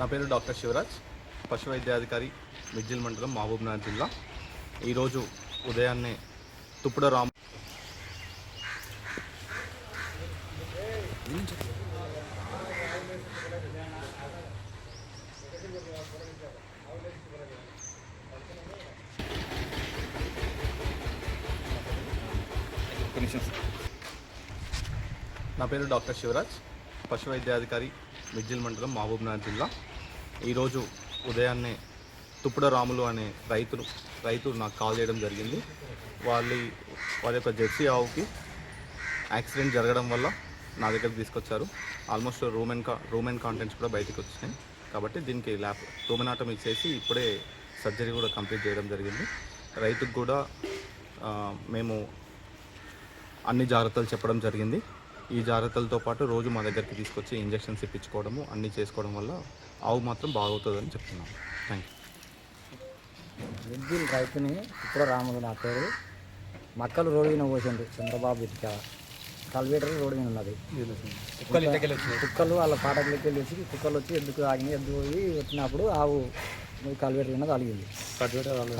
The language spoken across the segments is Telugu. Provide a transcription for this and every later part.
నా పేరు డాక్టర్ శివరాజ్ పశు వైద్యాధికారి మిడ్జిల్ మండలం మహబూబ్నగర్ జిల్లా. ఈరోజు ఉదయాన్నే తుప్పుడ రామ్ నా పేరు డాక్టర్ శివరాజ్. పశు వైద్యాధికారి మిడ్జిల్ మండలం మహబూబ్నగర్ జిల్లా. ఈరోజు ఉదయాన్నే తుప్పుడ రాములు అనే రైతులు రైతు నాకు కాల్ చేయడం జరిగింది. వాళ్ళ యొక్క జెర్సీ ఆవుకి యాక్సిడెంట్ జరగడం వల్ల నా దగ్గరకు తీసుకొచ్చారు. ఆల్మోస్ట్ రూమెన్ కా రూమెన్ కాంటెంట్స్ కూడా బయటకు వచ్చినాయి. కాబట్టి దీనికి ల్యాబ్ రూమెనాటం ఇచ్చేసి ఇప్పుడే సర్జరీ కూడా కంప్లీట్ చేయడం జరిగింది. రైతుకు కూడా మేము అన్ని జాగ్రత్తలు చెప్పడం జరిగింది. ఈ జాగ్రత్తలతో పాటు రోజు మా దగ్గరికి తీసుకొచ్చి ఇంజెక్షన్స్ ఇప్పించుకోవడము అన్నీ చేసుకోవడం వల్ల ఆవు మాత్రం బాగవుతుందని చెప్తున్నాను. థ్యాంక్ యూ విద్యుల్ రైతుని ఇప్పుడు రాములు నా పేరు. మక్కలు రోడ్డు మీద పోసిండు చంద్రబాబు ఇటుక. కల్వేటర్ రోడ్డు మీద ఉన్నది. కుక్కలు వాళ్ళ పాటకి వెళ్ళి వచ్చి కుక్కలు వచ్చి ఎందుకు ఆగి ఎందుకు పోయి వచ్చినప్పుడు ఆవు కల్వేటర్ మీద తగిలింది.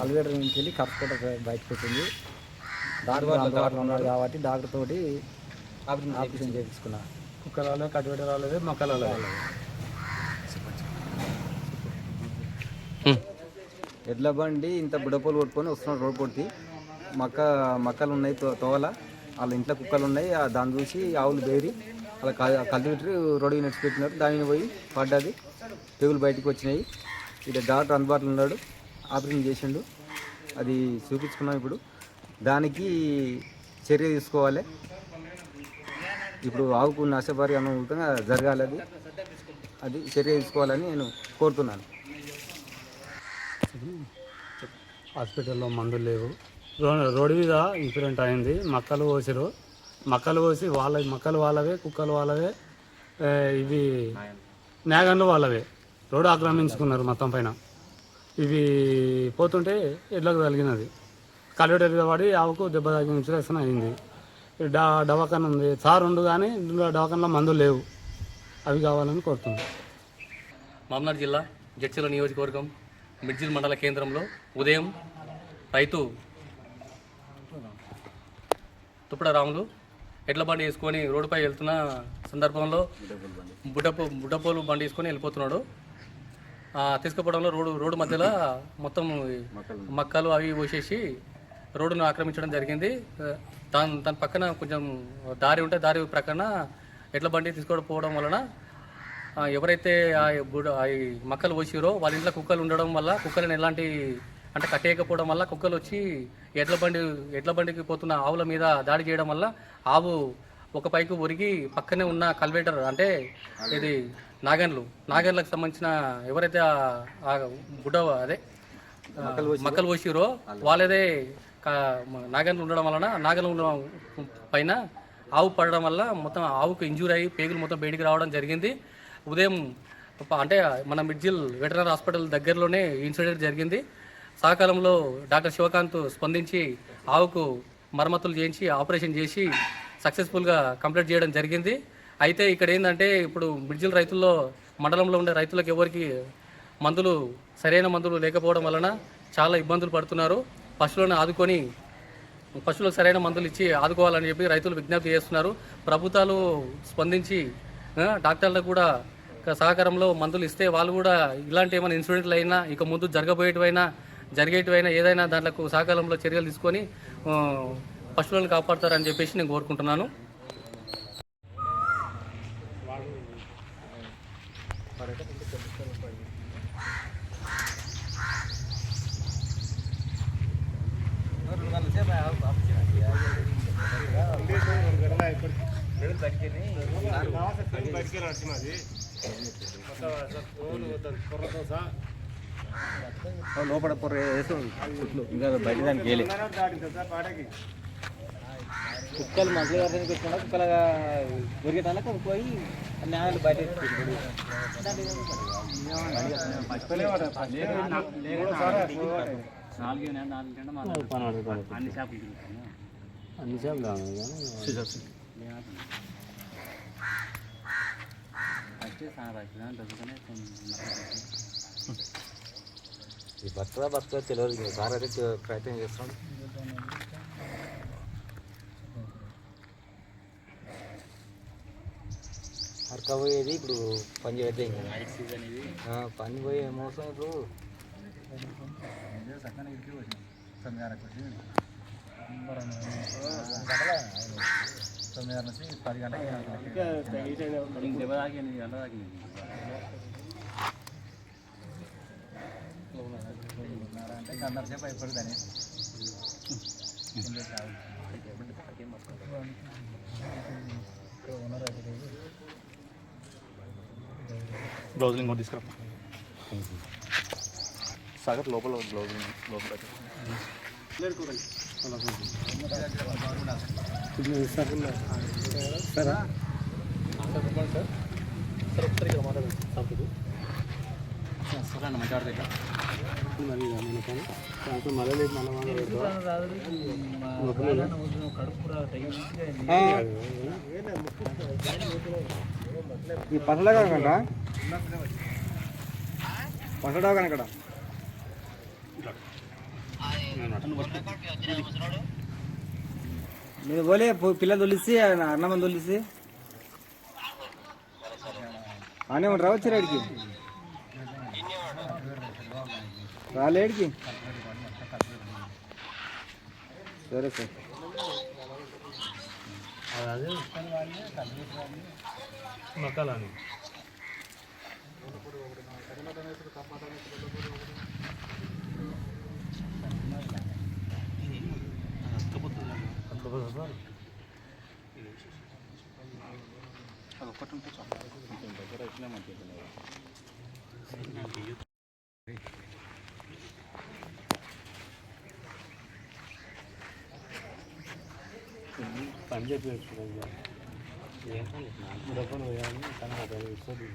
కల్వేటర్ నుంచి వెళ్ళి కర్కోట బయటకు వచ్చింది. డాక్టర్ అందుబాటులో ఉన్నాడు కాబట్టి డాక్టర్ తోటి ఆపరేషన్ చేయించుకున్నా కుక్క రాలేదు కట్టుబెట్ట రాలేదు మొక్కలు రాలేదు. ఎడ్ల బండి ఇంత బుడపోలు కొట్టుకొని వస్తున్నాడు రోడ్ కొట్టి మక్క మక్కలు ఉన్నాయి తో- తోవల. వాళ్ళ ఇంట్లో కుక్కలు ఉన్నాయి. దాన్ని చూసి ఆవులు బేరి అలా కల్టివేటర్ రోడ్డు నెట్స్ పెట్టినారు. దానిని పోయి పడ్డది. తెగులు బయటకు వచ్చినాయి. ఇక్కడ డాక్టర్ అందుబాటులో ఉన్నాడు. ఆపరేషన్ చేసిండు. అది చూపించుకున్నాం ఇప్పుడు. దానికి చర్య తీసుకోవాలి. ఇప్పుడు ఆవుకు నష్టపరిహారంగా జరగాలి అది. అది చర్య తీసుకోవాలని నేను కోరుతున్నాను. హాస్పిటల్లో మందులు లేవు. రోడ్డు మీద ఇన్సిడెంట్ అయింది. మక్కలు పోసిరు మక్కలు పోసి వాళ్ళ మక్కలు వాళ్ళవే కుక్కలు వాళ్ళవే ఇవి నాగన్లు వాళ్ళవే. రోడ్డు ఆక్రమించుకున్నారు మొత్తం పైన. ఇవి పోతుంటే ఎడ్లకు తగిలినది. కల్వెటర్ మీద పడి ఆవుకు దెబ్బ తగిన ఇన్సూరెన్స్ అయింది. డా దవాఖాన ఉంది. సార్ ఉండు కానీ దవాఖానలో మందులు లేవు. అవి కావాలని కోరుతున్నాను మామనాడు జిల్లా జడ్చల నియోజకవర్గం మిడ్జిల్ మండల కేంద్రంలో ఉదయం రైతు తుప్పడ రాములు ఎడ్ల బండి వేసుకొని రోడ్డుపై వెళ్తున్న సందర్భంలో బుడ్డపో బుడ్డపోలు బండి వేసుకొని వెళ్ళిపోతున్నాడు. ఆ, తీసుకుపోవడంలో రోడ్డు రోడ్డు మధ్యలో మొత్తం మక్కలు. అవి పోసేసి రోడ్డును ఆక్రమించడం జరిగింది. దాని దాని పక్కన కొంచెం దారి ఉంటే దారి ప్రక్కన ఎడ్ల బండి తీసుకోవడం వలన ఎవరైతే ఆ బుడ ఆ ఈ మక్కలు పోసిరో వాళ్ళ ఇంట్లో కుక్కలు ఉండడం వల్ల కుక్కలను ఎలాంటి అంటే కట్టేయకపోవడం వల్ల కుక్కలు వచ్చి ఎడ్ల బండి ఎడ్ల బండికి పోతున్న ఆవుల మీద దాడి చేయడం వల్ల ఆవు ఒక పైకి ఒరిగి పక్కనే ఉన్న కల్వేటర్ అంటే ఇది నాగన్లు నాగన్లకు సంబంధించిన ఎవరైతే ఆ- బుడ్డ అదే మక్కలు పోసిరో వాళ్ళదే నాగన్లు ఉండడం వలన నాగన్లు ఉండడం పైన ఆవు పడడం వల్ల మొత్తం ఆవుకు ఇంజూరీ అయ్యి పేగులు మొత్తం బయటికి రావడం జరిగింది. ఉదయం అంటే మన మిడ్జిల్ వెటనరీ హాస్పిటల్ దగ్గరలోనే ఇన్సిడెంట్ జరిగింది. సకాలంలో డాక్టర్ శివకాంత్ స్పందించి ఆవుకు మరమ్మతులు చేయించి ఆపరేషన్ చేసి సక్సెస్ఫుల్గా కంప్లీట్ చేయడం జరిగింది. అయితే ఇక్కడ ఏంటంటే ఇప్పుడు మిడ్జిల్ రైతుల్లో మండలంలో ఉండే రైతులకు ఎవరికి మందులు సరైన మందులు లేకపోవడం వలన చాలా ఇబ్బందులు పడుతున్నారు. పశువులను ఆదుకొని పశువులకు సరైన మందులు ఇచ్చి ఆదుకోవాలని చెప్పి రైతులు విజ్ఞప్తి చేస్తున్నారు. ప్రభుత్వాలు స్పందించి డాక్టర్లకు కూడా సహకారంలో మందులు ఇస్తే వాళ్ళు కూడా ఇలాంటి ఏమైనా ఇన్సిడెంట్లు అయినా ఇక ముందు జరగబోయేటివైనా జరిగేటివైనా ఏదైనా దాంట్లో సహకారంలో చర్యలు తీసుకొని పశువులను కాపాడతారని చెప్పేసి నేను కోరుకుంటున్నాను. లోపల పొర వేసి ఇంకా బయట దానికి వేయలే. కుక్కలు మనుషులు గారికి వచ్చినా కుక్కల దొరికేటాలకు పోయి న్యాయాలు బయట అన్ని ఈ బతుకుదా బతుకుదా తెలియదు ఇంకా సార్ అయితే ప్రయత్నం చేస్తున్నాడు అరక పోయేది ఇప్పుడు పని చేయద్దు ఇంకా. పని పోయే మోసం ఇప్పుడు. బ్లౌజ్ ఇంకోటి తీసుకురా. సాగర్ లోపల బ్లౌజ్ లోపల మరి ఇక మన పని దాంట్లో మళ్ళీ లేదు మళ్ళీ మళ్ళీ పెడతావా? ఈ పసడా కనుక పసడా కనుక మీరు పోలే పిల్లలు తొలిసి అన్నమని తొలిసి. అనే రావచ్చు రేడికి? రాలేడికి. సరే సార్. అదే మక్కలని పని చెప్పి ఏం పని డబ్బులు పోయాను కానీ అదే ఇస్తుంది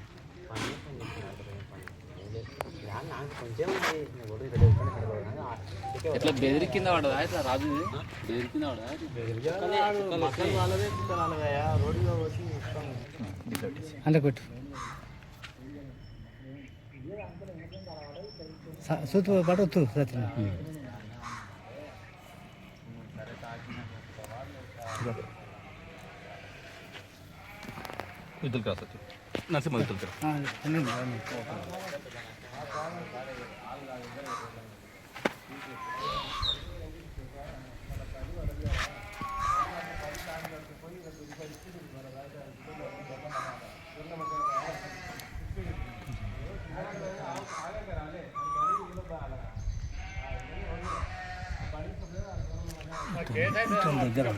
ఇట్లా బెదిరి కింద పడదా ఇట్లా రాజు బెదిరి కింద పడదా అంటే కొట్టు కుక్కలు పడవచ్చు రోడ్డులో వచ్చి ఇస్తాము అందులో కొట్టు సూతు పడవద్దు క్రాస్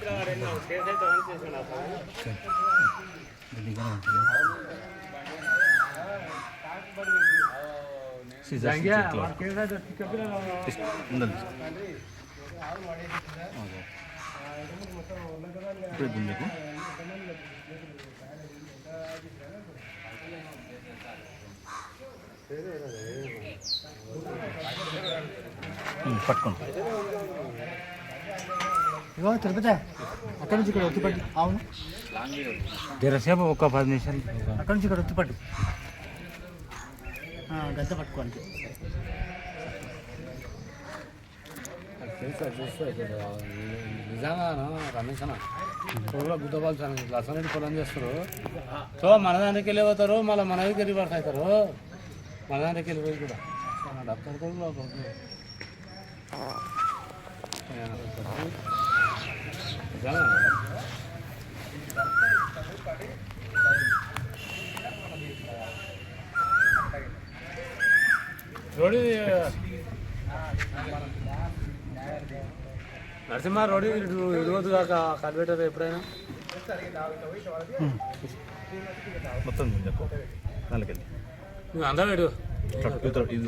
ఉండండి ఇప్పుడు గుండెకు పట్టుకోండి ఇగో తిరుపతి. అక్కడి నుంచి ఇక్కడ ఒత్తుపట్టి. అవును. జరసేపు ఒక పది నిమిషాలు. అక్కడి నుంచి ఇక్కడ ఒత్తుపట్టు. గద్ద పట్టుకోండి నిజంగా రమేష్ అన్న పొలంలో గుద్దపాల్సాను లసనటి పొలం చేస్తారు. సో మన దానికి వెళ్ళి పోతారు మళ్ళీ మన దగ్గరికి వెళ్ళి పడతారు మన దానికి వెళ్ళిపోయి కూడా. డాక్టర్ కూడా రోడ్డు నరసింహ రోడ్డు ఇరవద్దు కాక కల్వేటర్ ఎప్పుడైనా మొత్తం గుంజకు నాలుగెళ్ళి నువ్వు అందరూ ఇది ఇది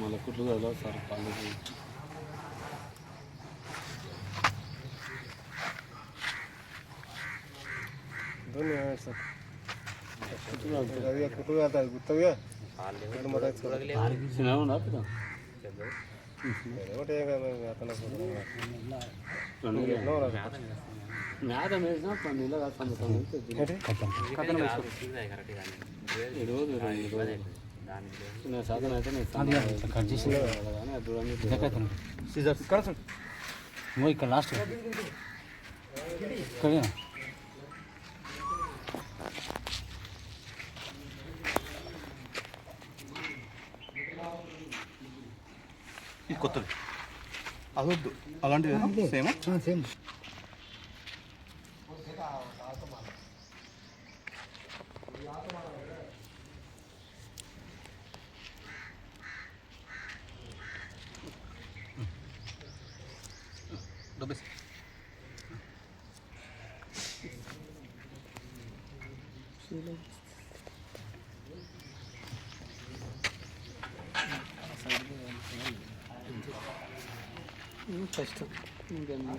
మళ్ళీ కుట్లు కదా సార్ కాలేజీ చిన్నగా పెద్ద మేత వేసినా పది నెలలు కాదు సంవత్సరం ఈరోజు శాతం అయితే నేను ఇక్కడ లాస్ట్ ఇక్కడ ఇది కొత్తది అదొద్దు అలాంటిది సేమ్ సేమ్. ఫస్ట్ మెల్లగా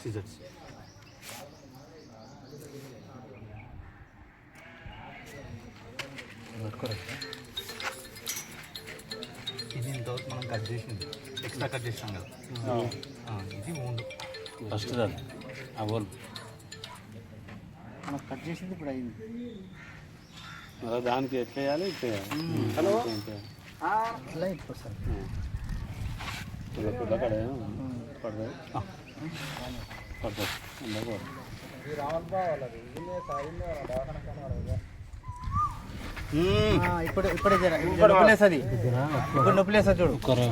సీజర్స్ ఇది ఇంతవరకు మనం కట్ చేసింది ఎక్స్ట్రా కట్ చేసాం కదా ఆ, ఇది మూడు ఫస్ట్ దాన్ని అవల్ మనం కట్ చేసింది ఇప్పుడు అయింది మళ్ళీ దానికి ఎట్లా వేయాలి ఇట్లా హలో అలా ఇప్పుడు సార్ పిల్ల పిల్ల కడ పడుతుంది పడుతుంది అందరూ ఇప్పుడు ఇప్పుడే జర ఇప్పుడు నొప్పిలేస్తుంది ఇప్పుడు నొప్పిలేస్తుంది చూడు ఒక్కరు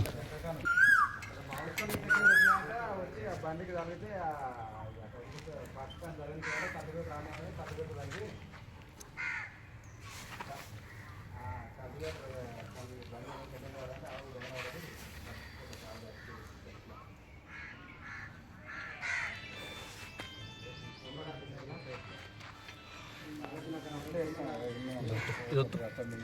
Lo,